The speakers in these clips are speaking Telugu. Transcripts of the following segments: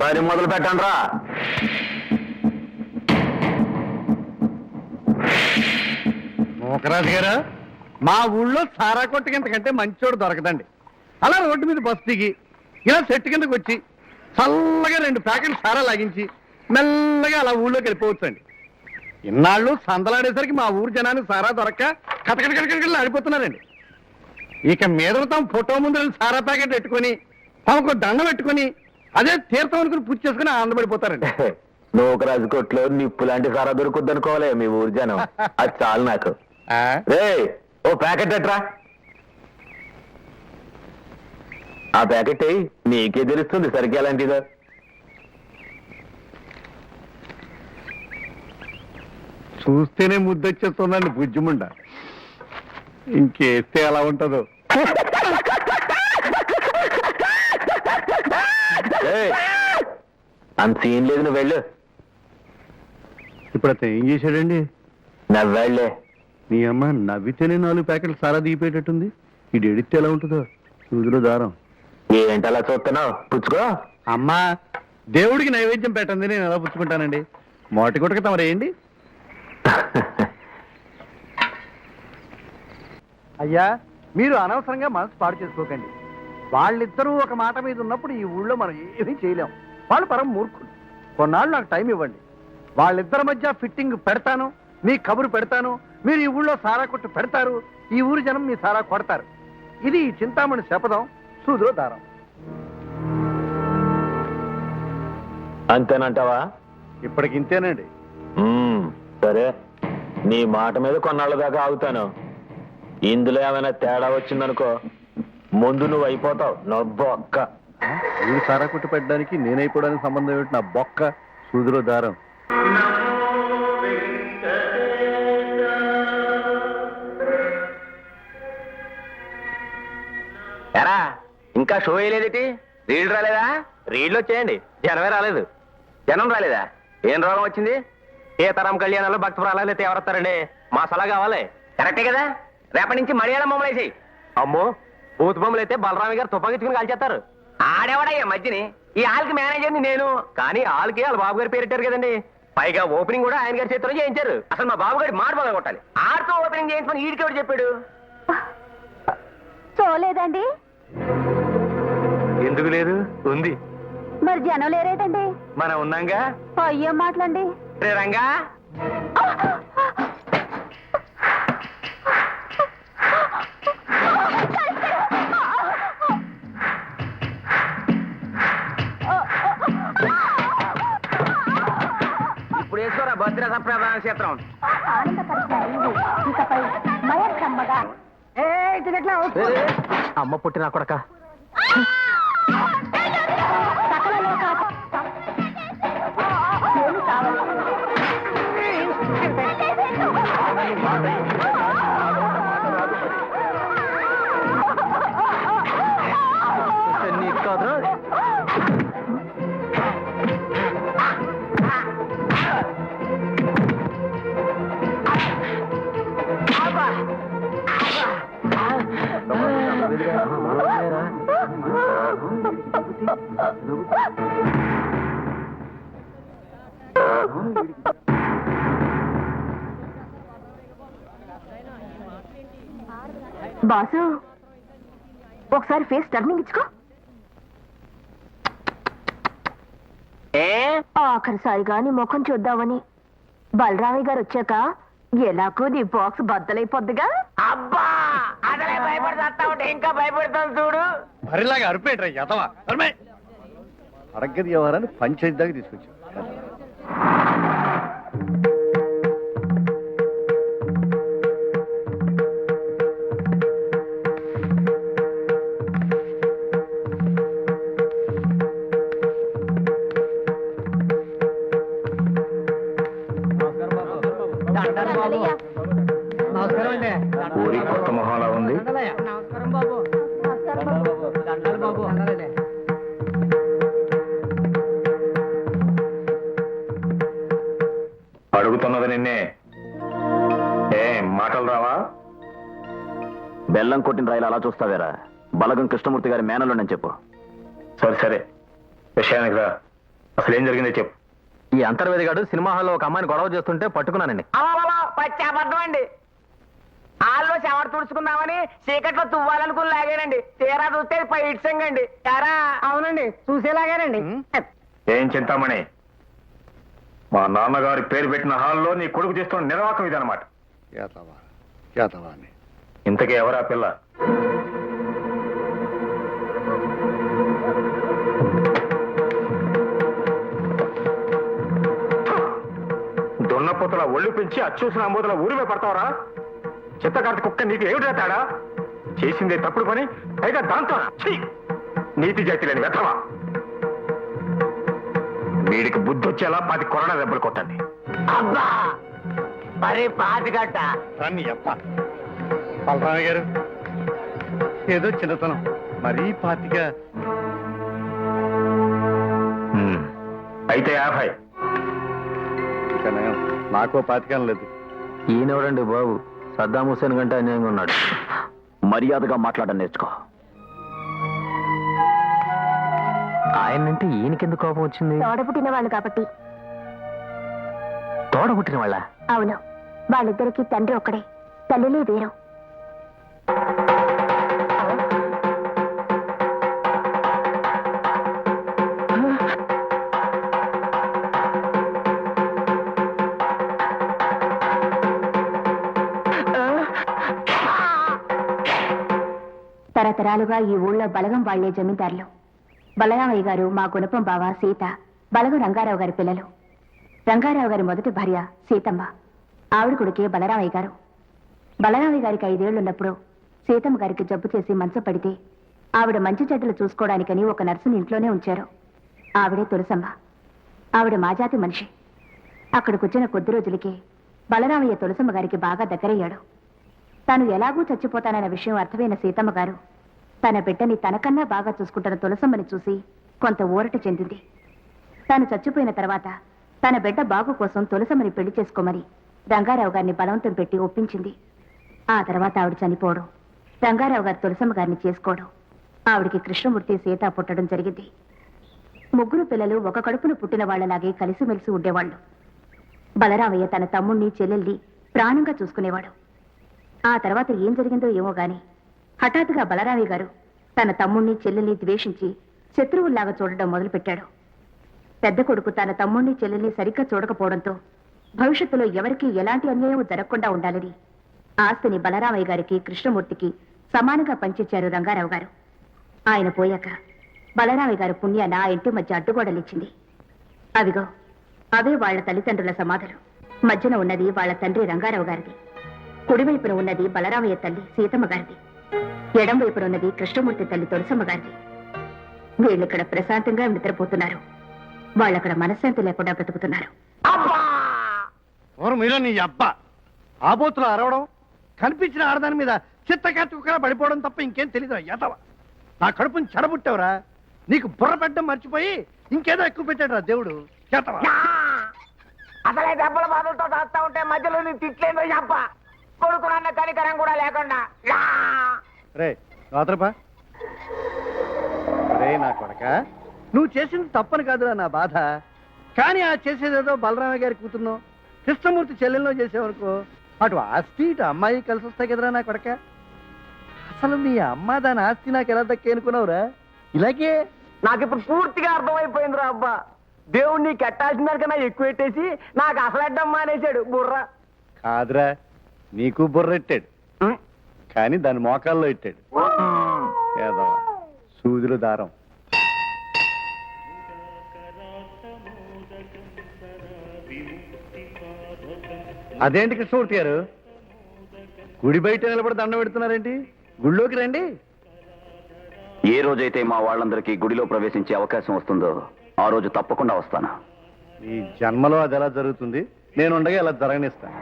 పని మొదలు పెట్టండి రా. మోకరాజు గారు? మా ఊళ్ళో సారా కొట్టుకింతకంటే మంచోడు దొరకదండి. అలా రోడ్డు మీద బస్సు దిగి ఇలా చెట్టు కిందకు వచ్చి చల్లగా రెండు ప్యాకెట్లు సారా లాగించి మెల్లగా అలా ఊళ్ళోకి వెళ్ళిపోవచ్చండి. ఇన్నాళ్ళు సందలాడేసరికి మా ఊరు జనానికి సారా దొరక్క కటకటకటకటలు ఆడిపోతున్నారండి. ఇక మీద తమ ఫోటో ముందు సారా ప్యాకెట్ పెట్టుకొని తమకు దండ పెట్టుకొని అదే తీర్థం అనుకుని పూజ చేసుకుని ఆనందపడిపోతారండి. నూకరాజు కొట్లో నిప్పు లాంటి సారా దొరుకుద్ది అనుకోవాలి మీ ఊరు జనం. అది చాలు నాకు. ఆ? రే ఓ ప్యాకెట్ ఎట్రా? ఆ ప్యాకెట్ ఎయ్, నీకే తెలుస్తుంది సరికి ఎలాంటిదో. చూస్తేనే ముద్దొచ్చేస్తుందండి బుజ్జిముండ. ఇంకేస్తే ఎలా ఉంటుందో. అంత సీన్ లేదు నువ్వు వెళ్ళు. ఇప్పుడు అతను ఏం చేశాడండి? నవ్వాళ్ళే నీ అమ్మ నవ్వితేనే నాలుగు ప్యాకెట్లు సారా దిగిపోయేటట్టుంది. ఇది ఎడితే ఎలా ఉంటుందో? సూదులో దారం. ఏంటి అలా చూస్తున్నావు? పుచ్చుకో. అమ్మా దేవుడికి నైవేద్యం పెట్టండి నేను ఎలా పుచ్చుకుంటానండి? మోటి కొట్టక తమరేయండి అయ్యా మీరు అనవసరంగా మనసు పాడు చేసుకోకండి. వాళ్ళిద్దరూ ఒక మాట మీద ఉన్నప్పుడు ఈ ఊళ్ళో మనం ఏమీ చేయలేం. వాళ్ళు పరం మూర్ఖులు. కొన్నాళ్ళు నాకు టైం ఇవ్వండి. వాళ్ళిద్దరి మధ్య ఫిట్టింగ్ పెడతాను మీ కబురు పెడతాను మీరు ఈ ఊళ్ళో సారా కొట్టు పెడతారు ఈ ఊరు జనం మీ సారా కొడతారు. ఇది ఈ చింతామణి శపథం సూదులో దారం. అంతేనంటావా? ఇప్పటికి ఇంతేనండి. మ్మ్, సరే. నీ మాట మీద కొన్నాళ్ళ దాకా ఆగుతాను. ఇందులో ఏమైనా తేడా వచ్చిందనుకో ముందు నువ్వు అయిపోతావు. నొబ్బొక్క వీడు సారా కొట్టు పెట్టడానికి నేనైపోవడానికి సంబంధం ఏమిటి? నా బొక్క. సూదిలో దారం. ఎరా ఇంకా షో వేయలేదేటి? రీడ్ రాలేదా? రీడ్లు వచ్చేయండి జనమే రాలేదు. జనం రాలేదా? ఏం రోగం వచ్చింది? ఏ తరం కళ్యాణాలు భక్త ప్రాణాలు అయితే ఎవరొస్తారండి మా సలహా కావాలి. కరెక్టే కదా? రేపటి నుంచి మలయాళం బొమ్మలు వేసేయి అమ్మో బూత్ బొమ్మలు అయితే బలరామి గారు తుపాకిచ్చుకుని కాల్చేస్తారు ఆడేవాడయ్యా మధ్యని? ఈ ఆల్కి మేనేజర్ని నేను. కానీ ఆల్కి వాళ్ళ బాబు గారు పేరెట్టారు కదండి. పైగా ఓపెనింగ్ కూడా ఆయన గారి చేతిలో చేయించారు. అసలు మా బాబు గారి మాట బాగా కొట్టాలి. ఆడితో ఓపెనింగ్ చేయించమని ఈడికి ఎవరు చెప్పాడు? చూడలేదండి. ఎందుకు లేదు? ఉంది. మరి జనం లేరేటండి? మనం ఉన్నాంగా? అయ్యో మాటలండి. రంగా. క్షేత్రం. అమ్మ పుట్టిన కొడక. సకల లోకాలు బాసు ఒకసారి ఫేస్ టర్నింగ్ ఇచ్చుకో. ఏ? ఆఖరిసారిగా నీ ముఖం చూద్దామని బలరామయ్య గారు వచ్చాక ఎలాగో నీ బాక్స్ బద్దలైపోద్దిగా. అబ్బా! అసలే భయపడతా ఉంటే ఇంకా భయపడతాను చూడు. మరిలాగా అరిపేట్రా యతవా అరమే. అడగ్గది వ్యవహారాన్ని పంచాయతీ దాకా తీసుకొచ్చాం. ఊరి కొత్త మొహంలా ఉంది? అడుగుతున్నది నిన్నే. ఏ మాటలు రావా? బెల్లం కొట్టిన రైలు అలా చూస్తావేరా? బలగం కృష్ణమూర్తి గారి మేనలోనని చెప్పు. సరే సరే. విషయానికి రా. అసలు ఏం జరిగిందో చెప్పు. ఈ అంతర్వేదిగాడు సినిమా హాల్లో ఒక అమ్మాయిని గొడవ చేస్తుంటే పట్టుకున్నానండి. పచ్చి అబద్ధం అండి. హాల్లో చెమట తుడుచుకుందామని చీకట్లో తువ్వాలనుకుని లాగానండి. తీరా చూస్తే పై ఇడ్సంగండి ఎరా? అవునండి చూసేలాగానండి. ఏం చింతామణి? మా నాన్నగారి పేరు పెట్టిన హాల్లో నీ కొడుకు చేస్తున్న నిర్వాహకం ఇదనమాట కేతవా కేతవా అని. ఇంతకీ ఎవరా పిల్ల? దున్నపోతుల ఒళ్ళు పెంచి అచ్చూసిన అంబోతుల ఊరిమే పడతావరా? చిత్తకార్తి కుక్క నీకు ఏమిటా తేడా? చేసిందే తప్పుడు పని పైగా దాంతో నీతి జాతి లేని వెతవా వీడికి బుద్ధి వచ్చేలా పది కొరడా దెబ్బలు కొట్టండి. అబ్బా! మరి రాని అప్ప బలరామయ్య గారు ఏదో చిన్నతనం మరీ పాతిగా. అయితే యాభై. నాకో పాతికం లేదు. ఈయనెవడండి బాబు? సద్దాం హుసేన్ కంటే అన్యాయంగా ఉన్నాడు. మర్యాదగా మాట్లాడడం నేర్చుకో. ఆయనంటే ఈయనకెందుకు కోపం వచ్చింది? తోడబుట్టిన వాళ్ళు కాబట్టి. తోడబుట్టిన వాళ్ళ? అవును. వాళ్ళిద్దరికి తండ్రి ఒక్కడే. తల్లిలే వేరు. తరతరాలుగా ఈ ఊళ్ళో బలగం వాళ్ళే జమీందారులు. బలరామయ్య గారు మా గుణపం బావ సీత బలగం రంగారావు గారి పిల్లలు. రంగారావు గారి మొదటి భార్య సీతమ్మ ఆవిడ కొడుకే బలరామయ్య గారు. బలరామయ్య గారికి ఐదేళ్ళున్నప్పుడు సీతమ్మ గారికి జబ్బు చేసి మంచం పడితే ఆవిడ మంచి చెడ్డలు చూసుకోవడానికని ఒక నర్సుని ఇంట్లోనే ఉంచారు. ఆవిడే తులసమ్మ. ఆవిడ మాజాతి మనిషి. అక్కడికొచ్చిన కొద్ది రోజులకి బలరామయ్య తులసమ్మ గారికి బాగా దగ్గరయ్యాడు. తాను ఎలాగూ చచ్చిపోతానన్న విషయం అర్థమైన సీతమ్మ గారు తన బిడ్డని తనకన్నా బాగా చూసుకుంటున్న తులసమ్మని చూసి కొంత ఊరట చెందింది. తాను చచ్చిపోయిన తర్వాత తన బిడ్డ బాగు కోసం తులసమ్మని పెళ్ళి చేసుకోమని రంగారావు గారిని బలవంతం పెట్టి ఒప్పించింది. ఆ తర్వాత ఆవిడ చనిపోవడం రంగారావు గారు తులసమ్మ గారిని చేసుకోవడం ఆవిడికి కృష్ణమూర్తి సీత పుట్టడం జరిగింది. ముగ్గురు పిల్లలు ఒక కడుపును పుట్టిన వాళ్ళలాగే కలిసిమెలిసి ఉండేవాళ్ళు. బలరామయ్య తన తమ్ముణ్ణి చెల్లెల్ని ప్రాణంగా చూసుకునేవాడు. ఆ తర్వాత ఏం జరిగిందో ఏమో గాని హఠాత్తుగా బలరామయ్య గారు తన తమ్ముణ్ణి చెల్లెల్ని ద్వేషించి శత్రువుల్లాగా చూడడం మొదలుపెట్టాడు. పెద్ద కొడుకు తన తమ్ముణ్ణి చెల్లెల్ని సరిగ్గా చూడకపోవడంతో భవిష్యత్తులో ఎవరికీ ఎలాంటి అన్యాయం జరగకుండా ఉండాలని ఆస్తిని బలరామయ్య గారికి కృష్ణమూర్తికి సమానంగా పంచిచ్చారు రంగారావు గారు. ఆయన పోయాక బలరామయ్య గారు పుణ్యాన ఆ ఇంటి మధ్య అడ్డుగోడలిచ్చింది. అవిగో అవే వాళ్ళ తల్లిదండ్రుల సమాధులు. మధ్యన ఉన్నది వాళ్ళ తండ్రి రంగారావు గారిది. కుడివైపున ఉన్నది బలరామయ్య తల్లి సీతమ్మ గారిది. ఎడం వైపున ఉన్నది కృష్ణమూర్తి తల్లి తులసమ్మ గారిది. వీళ్ళిక్కడ ప్రశాంతంగా నిద్రపోతున్నారు. వాళ్ళక్కడ మనశ్శాంతి లేకుండా బ్రతుకుతున్నారు. అబ్బా! ఎవరు మీలో నీ అబ్బ. ఆబోతులు అరవడం కనిపించిన ఆడదాని మీద చిత్తకాతి కుక్కలా పడిపోవడం తప్ప ఇంకేం తెలీదు ఎదవ నా కడుపుని చెడబుట్టావురా. నీకు బుర్ర పెట్టడం మర్చిపోయి ఇంకేదో ఎక్కువ పెట్టాడు దేవుడు. చేతవా! అసలే దెబ్బల బాధలతో దాస్తా ఉంటే మధ్యలో నీ తిట్లేదో చెప్ప కొడుకునన్న కనికరం కూడా లేకుండా! రే రాత్రపా. రే నా కొడక. నువ్వు చేసింది తప్పని కాదురా నా బాధ. కానీ ఆ చేసేదేదో బలరామయ్య గారి కూతురునో కృష్ణమూర్తి చెల్లెల్లో చేసేవనుకో అటు ఆస్తి ఇటు అమ్మాయి కలిసి వస్తాయి కదరా నా కొడక. అసలు మీ అమ్మ దాని ఆస్తి నాకు ఎలా దక్కే అనుకున్నావురా? ఇలాగే? నాకు ఇప్పుడు పూర్తిగా అర్థమైపోయింది రా అబ్బా. దేవుడు నీకు ఎట్టాల్సిన దానికన్నా ఎక్కువ పెట్టేసి నాకు అసలు అడ్డం మానేశాడు బుర్ర. కాదురా నీకు బుర్రెట్టాడు కానీ దాని మోకాల్లో ఇట్టాడు ఏదో సూదులు దారం. అదేంటి కృష్ణమూర్తి గారు? గుడి బయట నిలబడి దండం పెడుతున్నారేంటి? గుళ్ళోకి రండి. ఏ రోజైతే మా వాళ్ళందరికీ గుడిలో ప్రవేశించే అవకాశం వస్తుందో ఆ రోజు తప్పకుండా వస్తాను. ఈ జన్మలో అది ఎలా జరుగుతుంది? నేను ఉండగా ఇలా జరగనిస్తాను?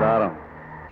దారం.